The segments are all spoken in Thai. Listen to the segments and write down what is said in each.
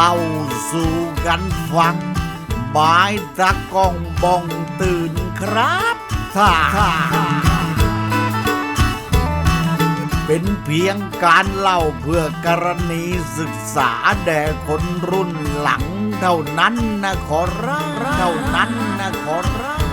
เล่าสู่กันฟังบายตะกองบ้องตื่นครับท่าเป็นเพียงการเล่าเพื่อกรณีศึกษาแด่คนรุ่นหลัง เท่านั้นนะขอรับเท่านั้นนะขอรับ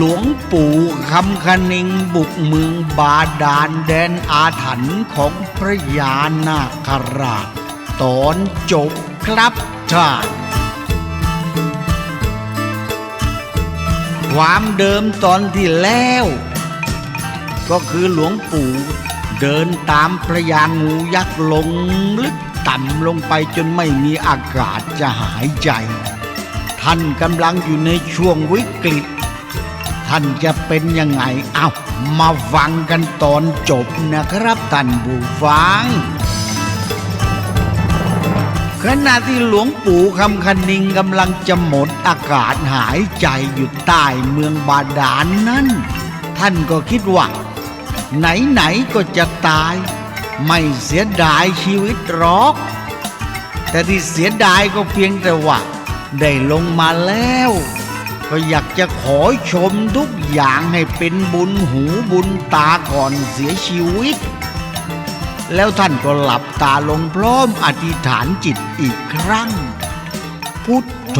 หลวงปู่คำคณิงบุกเมืองบาดาลแดนอาถรรพ์ของพระยานาคราช ตอนจบครับท่านความเดิมตอนที่แล้ว ก็คือหลวงปู่เดินตามพระยางูยักษ์ลงลึกต่ำลงไปจนไม่มีอากาศจะหายใจ ท่านกำลังอยู่ในช่วงวิกฤต ท่านจะเป็นยังไง เอามาฟังกันตอนจบนะครับท่านผู้ฟังขณะที่หลวงปู่คำคณิงกำลังจะหมดอากาศหายใจอยู่ใต้เมืองบาดาลนนั้น ท่านก็คิดว่า ไหนๆก็จะตาย ไม่เสียดายชีวิตหรอก แต่ที่เสียดายก็เพียงแต่ว่า ได้ลงมาแล้ว ก็อยากจะขอชมทุกอย่างให้เป็นบุญหูบุญตาก่อนเสียชีวิต แล้วท่านก็หลับตาลงพร้อมอธิษฐานจิตอีกครั้ง พุทโธ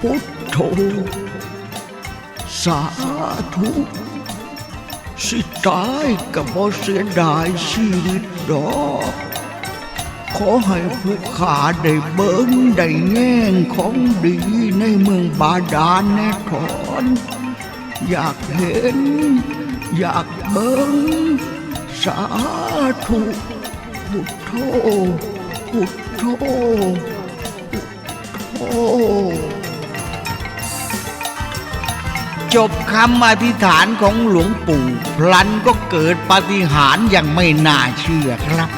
พุทโธ สาธุสิตายกับบ่เสียดายชีวิตดอก ขอให้ผู้ขาได้เบิ้งได้แง่งของดีในเมืองบาดาลแน่ถอน อยากเห็น อยากเบิ้งสาธุพุทโธพุทโธพุทโธจบคำอธิษฐานของหลวงปู่ พลันก็เกิดปาฏิหาริย์อย่างไม่น่าเชื่อครับ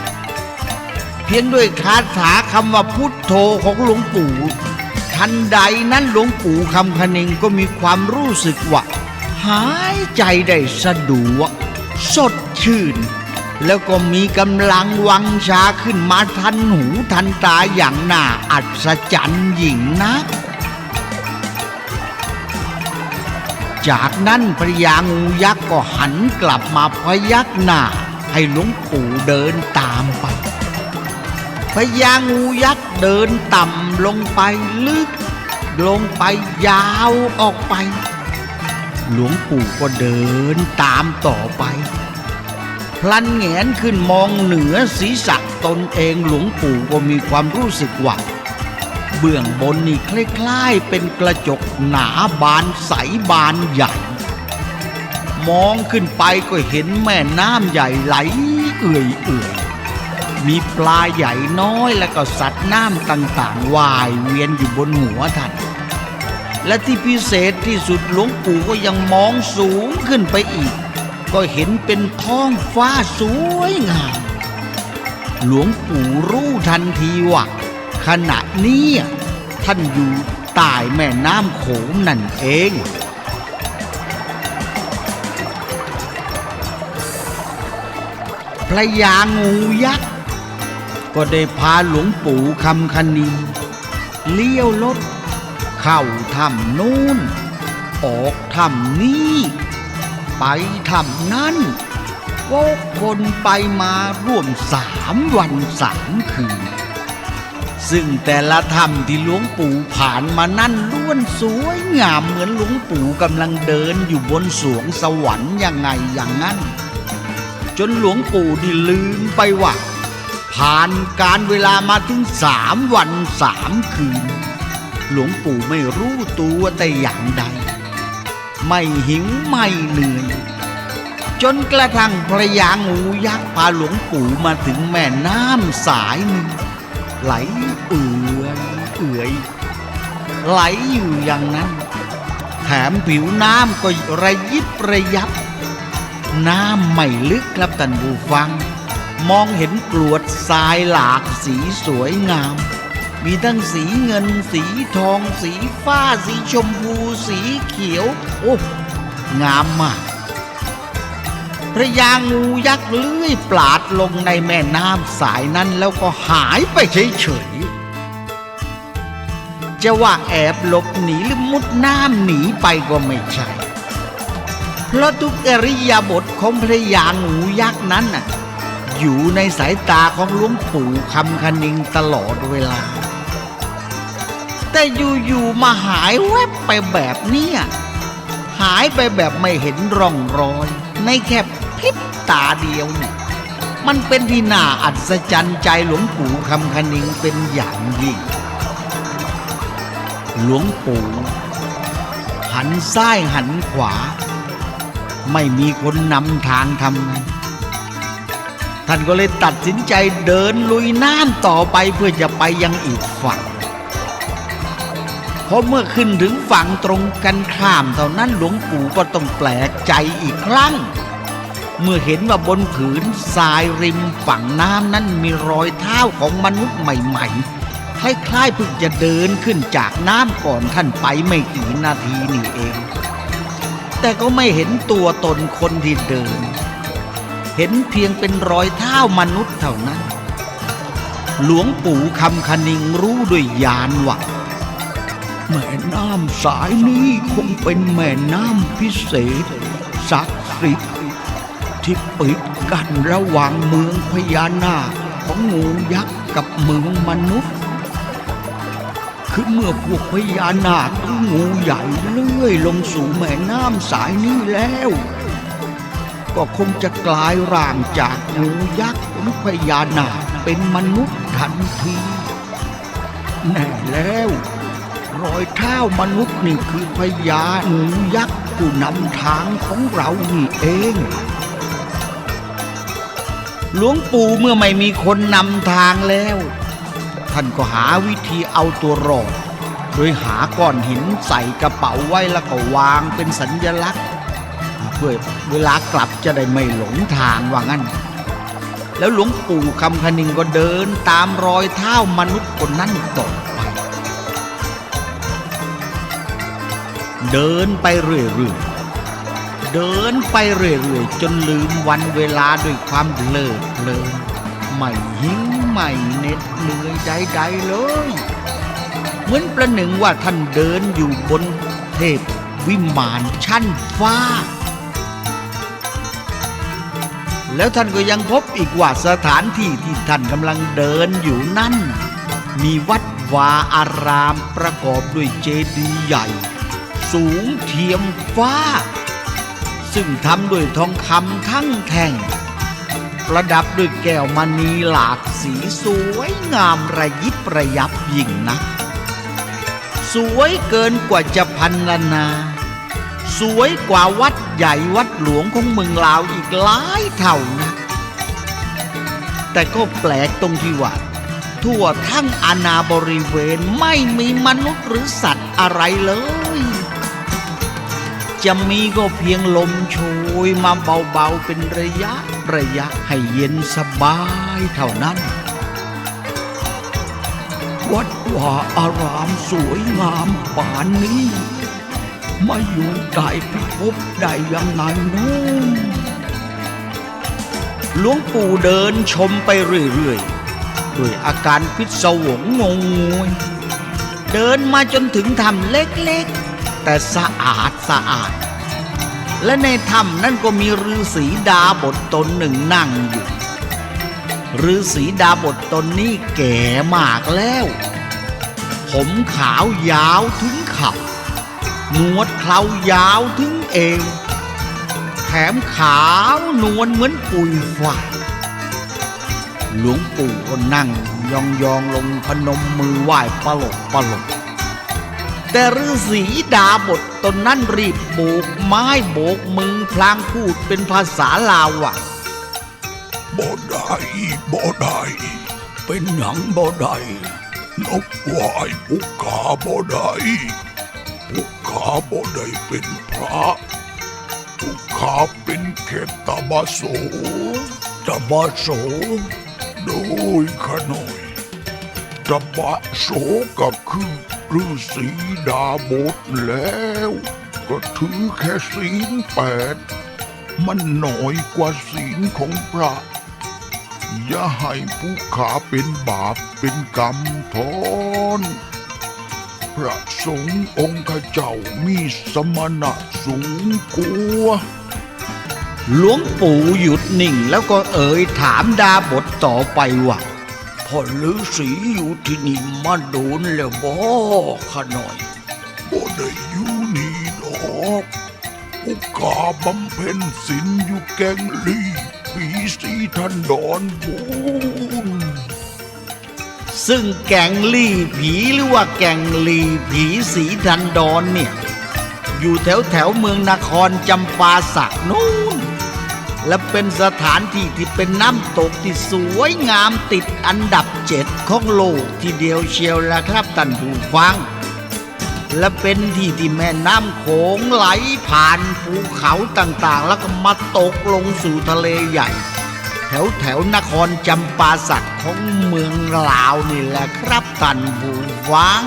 พียงด้วยคาถาคำว่าพุทโธของหลวงปู่ ทันใดนั้นหลวงปู่คำคณิงก็มีความรู้สึกว่า หายใจได้สะดวก สดชื่น แล้วก็มีกำลังวังชาขึ้นมาทันหูทันตาอย่างน่าอัศจรรย์ยิ่งนักจากนั้นพระยางูยักษ์ก็หันกลับมาพยักหน้าให้หลวงปู่เดินตามไป พญางูยักษ์เดินต่ำลงไปลึก ลงไปยาวออกไป หลวงปู่ก็เดินตามต่อไป พลันแหงนขึ้นมองเหนือศีรษะตนเองหลวงปู่ก็มีความรู้สึกว่าเบื้องบนนี่คล้ายๆเป็นกระจกหนาบานใสบานใหญ่ มองขึ้นไปก็เห็นแม่น้ำใหญ่ไหลเอื่อยเอื่อย มีปลาใหญ่น้อยและก็สัตว์น้ำต่างๆว่ายเวียนอยู่บนหัวท่าน และที่พิเศษที่สุดหลวงปู่ก็ยังมองสูงขึ้นไปอีก ก็เห็นเป็นท้องฟ้าสวยงาม หลวงปู่รู้ทันทีว่าขณะนี้ท่านอยู่ใต้แม่น้ำโขงนั่นเองพระยางูยักษ์ ก็ได้พาหลวงปู่คำคณีเลี้ยวรถเข้าถ้ำนู้น ออกถ้ำนี้ ไปถ้ำนั้นวกวนไปมาร่วมสามวันสามคืน ซึ่งแต่ละถ้ำที่หลวงปู่ผ่านมานั่นล้วนสวยงามเหมือนหลวงปู่กำลังเดินอยู่บนสวงสวรรค์ยังไงอย่างนั้น จนหลวงปู่ที่ลืมไปว่า ผ่านการเวลามาถึงสามวันสามคืน หลวงปู่ไม่รู้ตัวแต่อย่างใด ไม่หิวไม่เหนื่อย จนกระทั่งพระยางูยักษ์พาหลวงปู่มาถึงแม่น้ำสายหนึ่ง ไหลเอื่อยเอื่อยไหลอยู่อย่างนั้น แถมผิวน้ำก็ระยิบระยับ น้ำไม่ลึกครับท่านผู้ฟัง มองเห็นกรวดทรายหลากสีสวยงาม มีทั้งสีเงินสีทอง สีฟ้า สีชมพู สีเขียว โอ้งามมากพระยางูยักษ์เลื้อยปลาดลงในแม่น้ำสายนั้นแล้วก็หายไปเฉยๆจะว่าแอบหลบหนีหรือมุดน้ำหนีไปก็ไม่ใช่ เพราะทุกอริยาบทของพระยางูยักษ์นั้นน่ะ อยู่ในสายตาของหลวงปู่คำคณิงตลอดเวลา แต่อยู่ๆมาหายแวบไปแบบเนี้ยหายไปแบบไม่เห็นร่องรอย ในแค่พริบตาเดียวเนี่ยมันเป็นที่น่าอัศจรรย์ใจหลวงปู่คำคณิงเป็นอย่างยิ่ง หลวงปู่หันซ้ายหันขวา ไม่มีคนนำทางทำไง ท่านก็เลยตัดสินใจเดินลุยน้ำต่อไปเพื่อจะไปยังอีกฝั่งพอเมื่อขึ้นถึงฝั่งตรงกันข้ามเท่านั้นหลวงปู่ก็ต้องแปลกใจอีกครั้ง เมื่อเห็นว่าบนผืนทรายริมฝั่งน้ำนั้นมีรอยเท้าของมนุษย์ใหม่ๆ คล้ายๆเพิ่งจะเดินขึ้นจากน้ำก่อนท่านไปไม่กี่นาทีนี่เอง แต่ก็ไม่เห็นตัวตนคนที่เดิน ห็นเพียงเป็นรอยเท้ามนุษย์เท่านั้น หลวงปู่คำคณิงรู้ด้วยญาณว่าแม่น้ำสายนี้คงเป็นแม่น้ำพิเศษศักดิ์สิทธิ์ที่ปิดกันระหว่างเมืองพญานาคของงูยักษ์กับเมืองมนุษย์ คือเมื่อพวกพญานาคหรืองูใหญ่เลื่อยลงสู่แม่น้ำสายนี้แล้ว ก็คงจะกลายร่างจากงูยักษ์ขอพญานาคเป็นมนุษย์ทันที แน่แล้ว รอยเท้ามนุษย์นี่คือพญางูยักษ์ผู้นำทางของเรานี่เอง หลวงปู่เมื่อไม่มีคนนำทางแล้ว ท่านก็หาวิธีเอาตัวรอด โดยหาก้อนหินใส่กระเป๋าไว้แล้วก็วางเป็นสัญลักษณ์ พื่อเวลากลับจะได้ไม่หลงทางว่างั้น แล้วหลวงปู่คำคณิงก็เดินตามรอยเท้ามนุษย์คนนั้นต่อไป เดินไปเรื่อยๆ เดินไปเรื่อยๆ จนลืมวันเวลาด้วยความเลิดเลินไม่หิวไม่เหน็ดเหนื่อยใดๆเลยเหมือนประหนึ่งว่าท่านเดินอยู่บนเทพวิมานชั้นฟ้า แล้วท่านก็ยังพบอีกว่าสถานที่ที่ท่านกำลังเดินอยู่นั่น มีวัดวาอารามประกอบด้วยเจดีย์ใหญ่ สูงเทียมฟ้า ซึ่งทำด้วยทองคำทั้งแท่ง ประดับด้วยแก้วมณีหลากสีสวยงามระยิบระยับยิ่งนักสวยเกินกว่าจะพันลนา สวยกว่าวัดใหญ่วัดหลวงของเมืองลาวอีกหลายเท่านะ แต่ก็แปลกตรงที่ว่า ทั่วทั้งอาณาบริเวณไม่มีมนุษย์หรือสัตว์อะไรเลย จะมีก็เพียงลมโชยมาเบาๆเป็นระยะระยะให้เย็นสบายเท่านั้นวัดว่าอารามสวยงามป่านนี้ มาอยู่ได้พิภพได้ยังไงนู้นหลวงปู่เดินชมไปเรื่อยๆด้วยอาการพิศวงงงงวยเดินมาจนถึงถ้ำเล็กๆ แต่สะอาดสะอาด และในถ้ำนั่นก็มีฤาษีดาบทตนหนึ่งนั่งอยู่ฤาษีดาบทตนนี้แก่มากแล้ว ผมขาวยาวถึง หนวดเครายาวถึงเอว แถมขาวนวลเหมือนปุยฝ้าหลวงปู่ก็นั่งยองยองๆลงพนมมือไหว้ปลกปลกแต่ฤาษีดาบทตนนั้นรีบโบกไม้โบกมือพลางพูดเป็นภาษาลาวว่าบ่ได้บ่ได้เป็นหยังบ่ได้นกวายปุกขาบ่ได้ ขาบ่ได้เป็นพระปุกขาเป็นแค่ตาบาโสตบาโสโดยขน่อยตบะโสก็คือฤาษีดาบทแล้ว ก็ถือแค่ศีลแปดมันน้อยกว่าศีลของพระ อย่าให้ผู้ขาเป็นบาปเป็นกรรมทอน ระสงฆ์องค์ข้าเจ้ามีสมณะสูงกว่าหลวงปู่หยุดนิ่งแล้วก็เอ่ยถามดาบทต่อไปว่าพ่อฤาษีอยู่ที่นี่มาโดนแล้วบ่ข้าหน่อยบ่ได้อยู่นี่ดอกอุกาบำเพ็ญศีลอยู่แกงลีปีสีทันดอนบุญ ซึ่งแก่งลี่ผีหรือว่าแก่งลีผีสีดันดอนเนี่ย อยู่แถวแถวเมืองนครจำปาสักนู่น และเป็นสถานที่ที่เป็นน้ำตกที่สวยงามติดอันดับเจ็ดของโลกทีเดียวเชียวละครับท่านผู้ฟัง และเป็นที่ที่แม่น้ำโขงไหลผ่านภูเขาต่างๆ แล้วก็มาตกลงสู่ทะเลใหญ่ แถวแถวนครจำปาสักของเมืองลาวนี่แหละครับท่านผู้ฟัง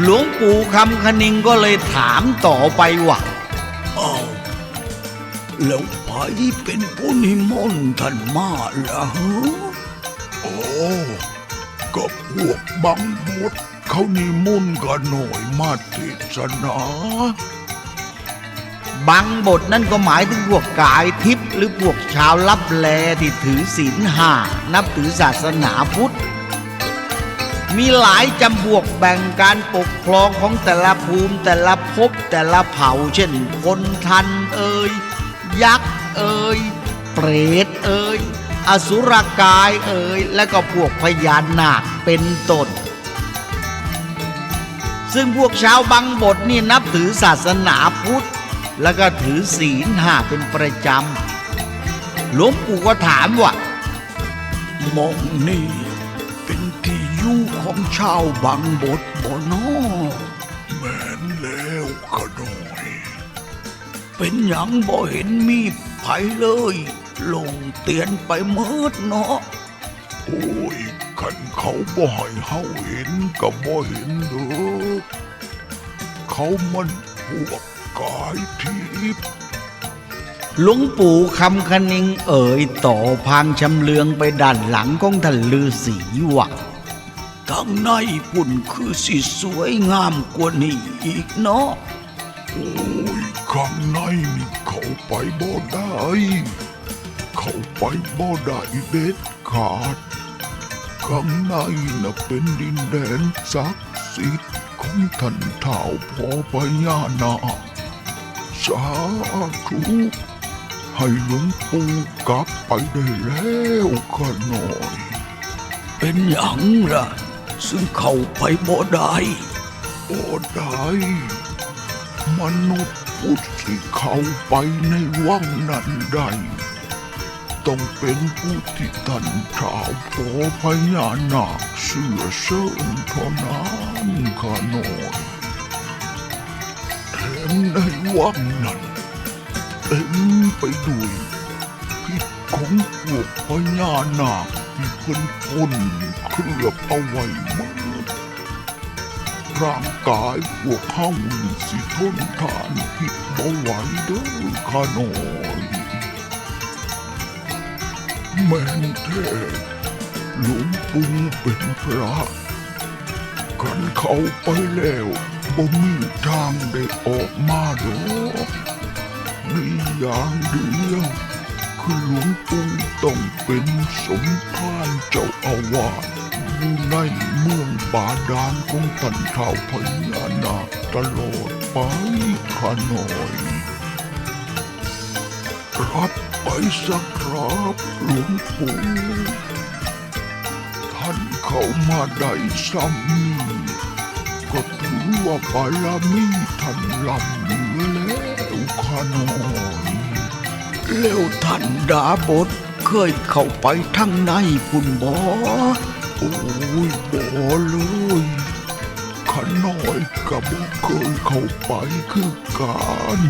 หลวงปู่คำคณิงก็เลยถามต่อไปว่าอ้าวแล้วไผเป็นผู้นิมนต์ท่านมาล่ะฮะโอ้ก็พวกบังบดเขานิมนต์กันหน่อยมาเทศนา บางบทนั่นก็หมายถึงพวกกายทิพย์หรือพวกชาวลับแลที่ถือศีลห้านับถือศาสนาพุทธ มีหลายจำพวกแบ่งการปกครองของแต่ละภูมิแต่ละภพแต่ละเผ่า เช่นคนทันเอ่ยยักษ์เอ่ยเปรตเอ่ยอสุรกายเอ่ยและก็พวกพญานาคเป็นต้นซึ่งพวกชาวบังบทนี่นับถือศาสนาพุทธ แล้วก็ถือศีลห้าเป็นประจำ หลวงปู่ก็ถามว่ามองนี่เป็นที่อยู่ของชาวบังบดบ่นอแม่นแล้วขะหน่อยเป็นหยังบ่เห็นมีไผเลย ลงเตียนไปเมิดเนาะโอ้ยคันเขาบ่ให้เฮาเห็นก็บ่เห็นเด้อเขามันพวก กายทิพย์หลวงปู่คำคณิงเอ่ยต่อพางชำเลืองไปด้านหลังของท่านฤาษีว่าทั้งในปุ่นคือสิสวยงามกว่านี้อีกเนาะโอ้ยข้างในนี่เข้าไปบ่ได้ เข้าไปบ่ได้เด็ดขาด ข้างในน่ะเป็นดินแดนศักดิ์สิทธิ์ของท่านเท้าพ่อพญานาค สาธุให้หลวงปู่กลับไปได้แล้วข้าหน่อย เป็นหยังล่ะ ซึ่งเข้าไปบ่ได้บ่ได้มนุษย์พุทธที่เข้าไปในวังนั้นได้ต้องเป็นผู้ที่ท่านท้าวพอพญานาคเสื่อเสิญเท่านั้นข้าน้อยแถ มในวังนั้นเต็มไปด้วยพิษของพวกพญานาคที่เพิ่นพ่นเคลือบเอาไว้มดร่างกายพวกเขาสิทนทานพิษบ่ไหวเด้อข้าน้อยแม่นแท้หลวงปู่เป็นพระกันเข้าไปแล้ว บ่มีทางได้ออกมาดอกมีอย่างเดียวคือหลวงปู่ต้องเป็นสมภารเจ้าอาวาสอยู่ในเมืองบาดาลของตันเท้าพญานาคตลอดไปข้าน้อยรับไปสักครับหลวงปู่ท่านเข้ามาได้ซ้ำนี่ ว่าบารมีท่านลำเหลือแล้วขาน้อยแล้วท่านดาบทเคยเข้าไปทั้งในพุ่นบ่โอ้ยบ่เลยขาน้อยก็บ่เคยเข้าไปคือกัน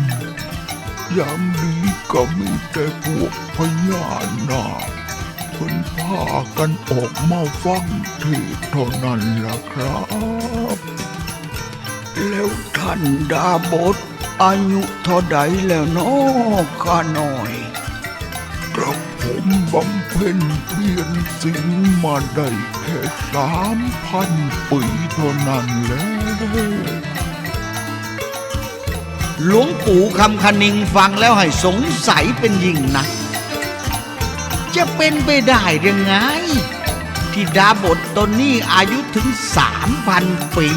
ยามนี้ก็มีแต่พวกพญานาคเพิ่นพากันออกมาฟังเทศเท่านั้นล่ะครับ แล้วท่านดาบทอายุเท่าใดแล้วนาะข้าหน่อยกระผมบำเพ็ญเพียรสิงมาได้แค่สามพันปีเท่านั้นแหล้วหลวงปู่คำคณิงฟังแล้วให้สงสัยเป็นยิ่งนะจะเป็นไปได้ยังไง ที่ดาบทตนนี้อายุถึงสามพันปี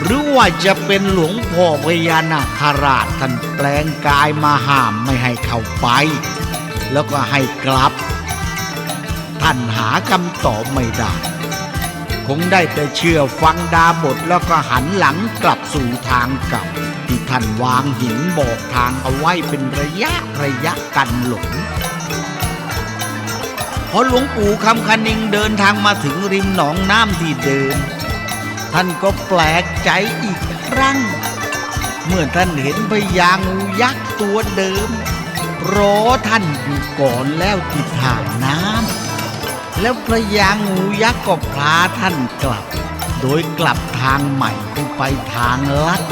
หรือว่าจะเป็นหลวงพ่อพญานาคราชท่านแปลงกายมาห้ามไม่ให้เข้าไป แล้วก็ให้กลับ ท่านหาคำตอบไม่ได้ คงได้แต่เชื่อฟังดาบทแล้วก็หันหลังกลับสู่ทางเก่าที่ท่านวางหินบอกทางเอาไว้เป็นระยะระยะกันหลงพอหลวงปู่คำคณิงเดินทางมาถึงริมหนองน้ำที่เดิม ท่านก็แปลกใจอีกครั้ง เมื่อท่านเห็นพญางูยักษ์ตัวเดิมรอท่านอยู่ก่อนแล้วที่ท่าน้ำแล้วพระยางูยักษ์ก็พาท่านกลับ โดยกลับทางใหม่คือไปทางลัด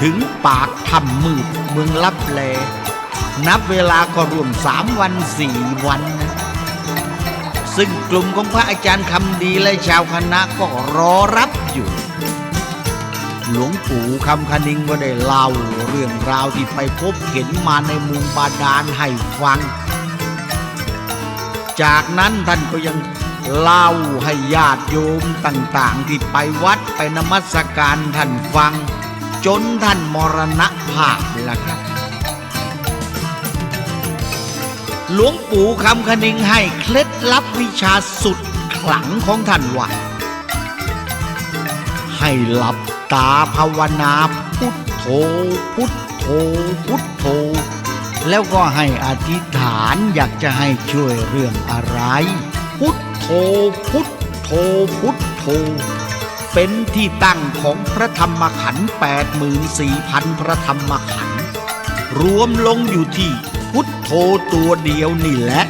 ถึงปากถ้ำมืดเมืองลับแล นับเวลาก็รวมสามวันสี่วันนะ ซึ่งกลุ่มของพระอาจารย์คำดีและชาวคณะก็รอรับอยู่ หลวงปู่คำคณิงก็ได้เล่าเรื่องราวที่ไปพบเห็นมาในมืองบาดาลให้ฟัง จากนั้นท่านก็ยังเล่าให้ญาติโยมต่างๆ ที่ไปวัดไปนมัสการท่านฟัง จนท่านมรณภาพล่ะครับ หลวงปู่คำคณิงให้เคล็ดลับวิชาสุดขลังของท่านว่าให้หลับตาภาวนาพุทโธพุทโธพุทโธ แล้วก็ให้อธิษฐานอยากจะให้ช่วยเรื่องอะไร พุทโธพุทโธพุทโธเป็นที่ตั้งของพระธรรมขันธ์84,000 พระธรรมขันธ์รวมลงอยู่ที่ พุทโธตัวเดียวนี่แหละ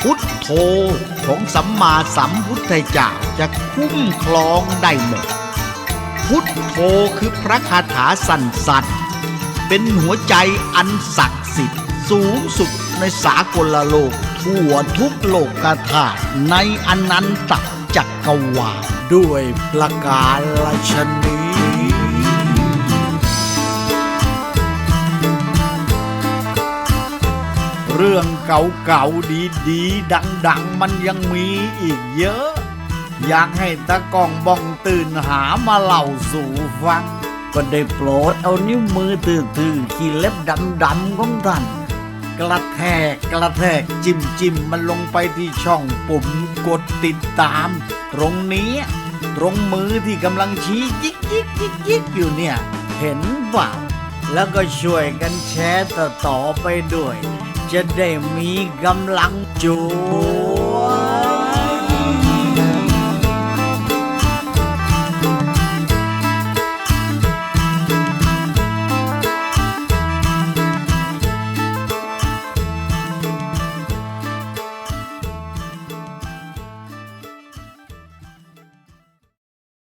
พุทโธของสัมมาสัมพุทธเจ้าจะคุ้มครองได้หมด พุทโธคือพระคาถาสันสันๆเป็นหัวใจอันศักดิ์สิทธิ์สูงสุดในสากลโลก ทั่วทุกโลกธาตุในอนันตจักรวาลด้วยประการชนี เรื่องเก่าๆดีๆ ดังๆ มันยังมีอีกเยอะ อยากให้ตะกองบ้องตื่นหามาเล่าสู่ฟัง ก็ได้โปรดเอานิ้วมือตื้อๆขี้เล็บดำๆของท่านกระแทกกระแทกจิ้มจิ้มมันลงไปที่ช่องปุ่มกดติดตาม ตรงนี้ ตรงมือที่กำลังชี้ยิกยิกยิกยิกอยู่เนี่ย เห็นเปล่า แล้วก็ช่วยกันแชร์ต่อๆไปด้วย จะได้มีกำลังจู